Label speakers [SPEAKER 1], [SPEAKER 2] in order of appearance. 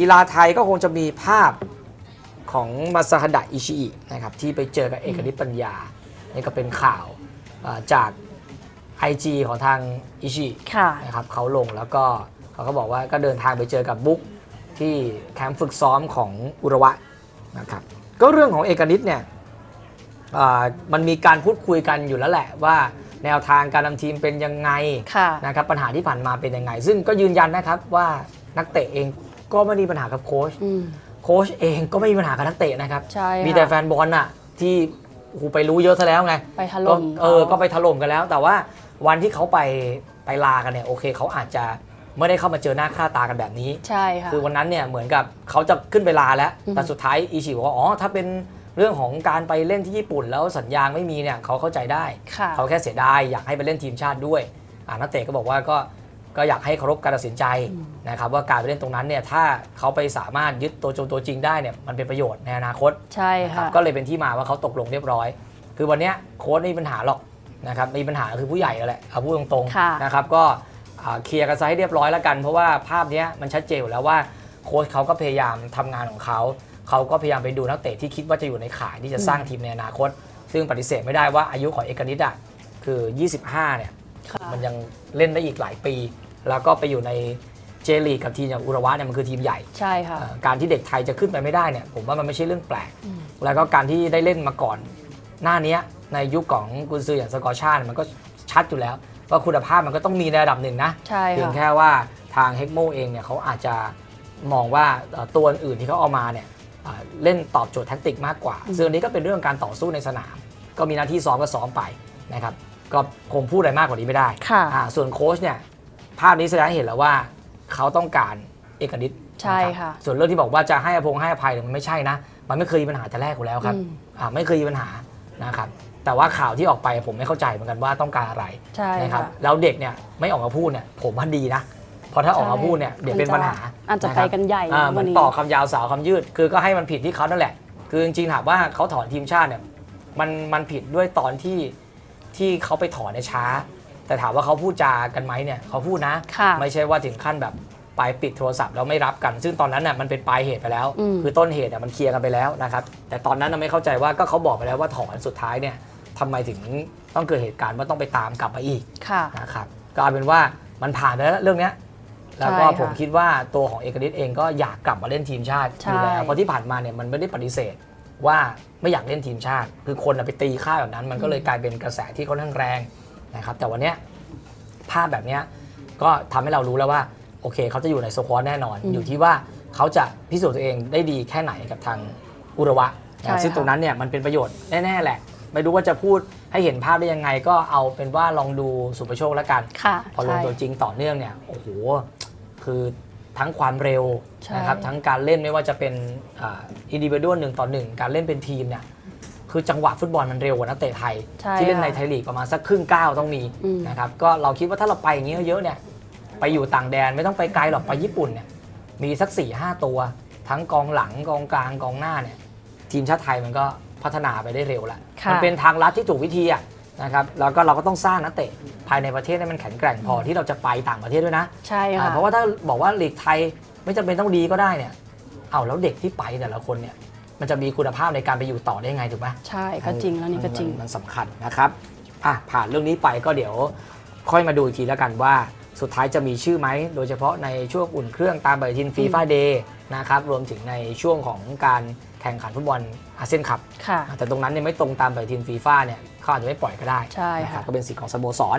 [SPEAKER 1] กีฬาไทยก็คงจะมีภาพของมาซาฮดะอิชิอินะครับที่ไปเจอกับเอกนิตปัญญา นี่ก็เป็นข่าวอ่าจาก IG ของทางอิชิ
[SPEAKER 2] ค่ะ
[SPEAKER 1] นะครับเขาลงแล้วก็เขาก็บอกว่าก็เดินทางไปเจอกับบุ๊กที่แคมป์ฝึกซ้อมของอุระวะนะครับก็เรื่องของเอกนิตเนี่ยอ่ามันมีการพูดคุยกันอยู่แล้วแหละว่าแนวทางการนำทีมเป็นยังไง
[SPEAKER 2] ค่ะ
[SPEAKER 1] นะครับปัญหาที่ผ่านมาเป็นยังไง ซึ่งก็ยืนยันนะครับว่านักเตะเอง ก็ไม่มีปัญหากับโค้ช
[SPEAKER 2] อืม
[SPEAKER 1] โค้ชเองก็ไม่มีปัญหากับนักเตะนะครับ
[SPEAKER 2] ใช่ค่ะ
[SPEAKER 1] มีแต่แฟนบอลน่ะ ที่โอ้โหไปรู้เยอะซะแล้วไง
[SPEAKER 2] ไปถ
[SPEAKER 1] ก็
[SPEAKER 2] ล่ม
[SPEAKER 1] เออ
[SPEAKER 2] ขา
[SPEAKER 1] ก็ไปถล่มกันแล้ว แต่ว่าวันที่เขาไปไปลากันเนี่ย โอเคเขาอาจจะไม่ได้เข้ามาเจอหน้าค่าตากันแบบนี้
[SPEAKER 2] ใช่ค่ะ
[SPEAKER 1] คือวันนั้นเนี่ยเหมือนกับเขาจะขึ้นไปลาแล้ว
[SPEAKER 2] อืม
[SPEAKER 1] แต่สุดท้ายอิชิบอกว่า อ๋อ ถ้าเป็นเรื่องของการไปเล่นที่ญี่ปุ่นแล้วสัญญาณไม่มีเนี่ยเขาเข้าใจได้
[SPEAKER 2] ค่ะ
[SPEAKER 1] เขาแค่เสียดายอยากให้ไปเล่นทีมชาติด้วย อ่านักเตะก็บอกว่าก็ ก็อยากให้เคารพการตัดสินใจนะครับว่าการไปเล่นตรงนั้นเนี่ยถ้าเขาไปสามารถยึดตัวจงตัวจริงได้เนี่ยมันเป็นประโยชน์ในอนาคต
[SPEAKER 2] ใช่
[SPEAKER 1] นะครับ
[SPEAKER 2] ค่ะ
[SPEAKER 1] ก็เลยเป็นที่มาว่าเขาตกลงเรียบร้อย คือวันเนี้ยโค้ชไม่มีปัญหาหรอกนะครับมีปัญหาคือผู้ใหญ่นั่นแหละเอาพูดตรง
[SPEAKER 2] ค่ะ
[SPEAKER 1] ๆนะครับก็อ่าเคลียร์กันซะให้เรียบร้อยแล้วกัน เพราะว่าภาพเนี้ยมันชัดเจนอยู่แล้วว่าโค้ชเขาก็พยายามทำงานของเขาเขาก็พยายามไปดูนักเตะที่คิดว่าจะอยู่ในข่ายที่จะสร้างทีมในอนาคต ซึ่งปฏิเสธไม่ได้ว่าอายุของเอกนิดอะคือ 25เนี่ย
[SPEAKER 2] ค่ะ
[SPEAKER 1] มันยังเล่นได้อีกหลายปี แล้วก็ไปอยู่ในเจลีกกับทีมอย่างอุระวะเนี่ยมันคือทีมใหญ่
[SPEAKER 2] ใช่ค่ะ
[SPEAKER 1] เอ่อการที่เด็กไทยจะขึ้นไปไม่ได้เนี่ยผมว่ามันไม่ใช่เรื่องแปลก
[SPEAKER 2] อืม
[SPEAKER 1] แล้วก็การที่ได้เล่นมาก่อน หน้าเนี้ยในยุคของกุนซืออย่างสกอร์ชาติมันก็ชัดอยู่แล้ว ว่าคุณภาพมันก็ต้องมีในระดับหนึ่งนะ
[SPEAKER 2] ใช่
[SPEAKER 1] เพียง
[SPEAKER 2] ค่ะ
[SPEAKER 1] แค่ว่าทางเฮกโมเองเนี่ยเขาอาจจะมองว่าเอ่อตัวอื่นที่เขาเอามาเนี่ยเอ่อเล่นตอบโจทย์แท็กติกมากกว่าซึ่งอันนี้ก็เป็นเรื่องการต่อสู้ในสนาม ก็มีหน้าที่ซ้อมก็ซ้อมไปนะครับ ก็คงพูดอะไรมากกว่านี้ไม่ได้
[SPEAKER 2] ค่ะ
[SPEAKER 1] อ่าส่วนโค้ชเนี่ย ภาพนี้แสดงให้เห็นแล้วว่าเขาต้องการเอกนิต
[SPEAKER 2] ใช่
[SPEAKER 1] นรับ
[SPEAKER 2] ค่ะ
[SPEAKER 1] ส่วนเรื่องที่บอกว่าจะให้อภงให้อภัยเนี่ยมันไม่ใช่นะ มันไม่เคยมีปัญหาแต่แรกอยู่แล้วครับ
[SPEAKER 2] อืม
[SPEAKER 1] อ่าไม่เคยมีปัญหานะครับแต่ว่าข่าวที่ออกไปผมไม่เข้าใจเหมือนกันว่าต้องการอะไร
[SPEAKER 2] ใช่
[SPEAKER 1] นะครับ
[SPEAKER 2] ค่ะ
[SPEAKER 1] แล้วเด็กเนี่ยไม่ออกมาพูดเนี่ยผมว่าดีนะเพราะถ้าออกมาพูดเนี่ยเดี๋ยวเป็นปัญหา
[SPEAKER 2] อาจจะ
[SPEAKER 1] ค
[SPEAKER 2] ไป
[SPEAKER 1] รับ
[SPEAKER 2] กันใหญ่
[SPEAKER 1] อ่า
[SPEAKER 2] นะ
[SPEAKER 1] เหมื
[SPEAKER 2] วั
[SPEAKER 1] อนน
[SPEAKER 2] นี้
[SPEAKER 1] ต่อคำยาวสาวคำยืด คือก็ให้มันผิดที่เขานั่นแหละ คือจริงๆถามว่าเขาถอนทีมชาติเนี่ยมันมันผิดด้วยตอนที่ที่เขาไปถอนในยช้า แต่ถามว่าเขาพูดจากันไหมเนี่ยเขาพูดนะ
[SPEAKER 2] ค่ะ
[SPEAKER 1] ไม่ใช่ว่าถึงขั้นแบบไปปิดโทรศัพท์แล้วไม่รับกัน ซึ่งตอนนั้นน่ะมันเป็นปลายเหตุไปแล้ว
[SPEAKER 2] อืม
[SPEAKER 1] คือต้นเหตุน่ะมันเคลียร์กันไปแล้วนะครับแต่ตอนนั้นน่ะไม่เข้าใจว่าก็เขาบอกไปแล้วว่าถอนสุดท้ายเนี่ยทำไมถึงต้องเกิดเหตุการณ์ว่าต้องไปตามกลับมาอีก
[SPEAKER 2] ค่ะ
[SPEAKER 1] นะครับก็เอาเป็นว่ามันผ่านไปแล้วเรื่องเนี้ยแล้วก็
[SPEAKER 2] ใช่ค่ะ
[SPEAKER 1] ผมคิดว่าตัวของเอกนิตเองก็อยากกลับมาเล่นทีมชาติอยู่แล้ว
[SPEAKER 2] ใช่
[SPEAKER 1] เพราะที่ผ่านมาเนี่ยมันไม่ได้ปฏิเสธว่าไม่อยากเล่นทีมชาติ คือคนน่ะไปตีค่าแบบนั้น มันก็เลยกลายเป็นกระแสที่ค่อนข้างแรง นะครับแต่วันเนี้ยภาพแบบเนี้ยก็ทำให้เรารู้แล้วว่าโอเคเขาจะอยู่ในโซควอตแน่นอน
[SPEAKER 2] อืม
[SPEAKER 1] อยู่ที่ว่าเขาจะพิสูจน์ตัวเองได้ดีแค่ไหนกับทางอุระวะ
[SPEAKER 2] ใช่
[SPEAKER 1] นะซึ่ง
[SPEAKER 2] ค่ะ
[SPEAKER 1] ตรงนั้นเนี่ยมันเป็นประโยชน์แน่ๆแหละ ไม่รู้ว่าจะพูดให้เห็นภาพได้ยังไง ก็เอาเป็นว่าลองดูสุประโชคแล้วกัน
[SPEAKER 2] ค่ะ
[SPEAKER 1] พอลง
[SPEAKER 2] ใช่
[SPEAKER 1] ตัวจริงต่อเนื่องเนี่ยโอ้โหคือทั้งความเร็ว
[SPEAKER 2] ใช่
[SPEAKER 1] นะครับทั้งการเล่นไม่ว่าจะเป็นอินดิว d ด a l หนึ่งต่อหนึ่งการเล่นเป็นทีมเนี่ย คือจังหวะฟุตบอลมันเร็วกว่านักเตะไทย
[SPEAKER 2] ใช่
[SPEAKER 1] ที่เล่นใน
[SPEAKER 2] ค่ะ
[SPEAKER 1] ไทยลีกประมาณสักครึ่งก้าวต้องมี
[SPEAKER 2] อืม
[SPEAKER 1] นะครับก็เราคิดว่าถ้าเราไปอย่างนี้เยอะๆเนี่ยไปอยู่ต่างแดนไม่ต้องไปไกลหรอกไปญี่ปุ่นเนี่ยมีสัก4ี่ห้าตัว ทั้งกองหลังกองกลางกองหน้าเนี่ยทีมชาติไทยมันก็พัฒนาไปได้เร็วแล้ว
[SPEAKER 2] ค่ะ
[SPEAKER 1] มัเป็นทางลัดที่ถูกวิธีอะนะครับแล้วก็เราก็ต้องสร้างนักเตะภายในประเทศให้มันแข็งแกร่งพอที่เราจะไปต่างประเทศด้วยนะ
[SPEAKER 2] ใช่
[SPEAKER 1] อ่า
[SPEAKER 2] ค่ะ
[SPEAKER 1] เพราะว่าถ้าบอกว่าลีกไทยไม่จำเป็นต้องดีก็ได้เนี่ย เอาแล้วเด็กที่ไปแต่ละคนเนี่ย มันจะมีคุณภาพในการไปอยู่ต่อได้ยังไงถูกไหม
[SPEAKER 2] ใช่ก็จริงแล้วนี่ก็จริง
[SPEAKER 1] มันมันสำคัญนะครับอะผ่านเรื่องนี้ไปก็เดี๋ยวค่อยมาดูอีกทีแล้วกันว่าสุดท้ายจะมีชื่อไหม โดยเฉพาะในช่วงอุ่นเครื่องตามปฏิทินฟีฟ่าเดย์นะครับ รวมถึงในช่วงของการแข่งขันฟุตบอลอาเซียนคัพ
[SPEAKER 2] ค่ะ
[SPEAKER 1] แต่ตรงนั้นเนี่ยไม่ตรงตามปฏิทินฟีฟ่าเนี่ยเขาอาจจะไม่ปล่อยก็ได้
[SPEAKER 2] ใช่
[SPEAKER 1] นะค
[SPEAKER 2] ค่ะ
[SPEAKER 1] รับก็เป็นสิทธิ์ของสโมสร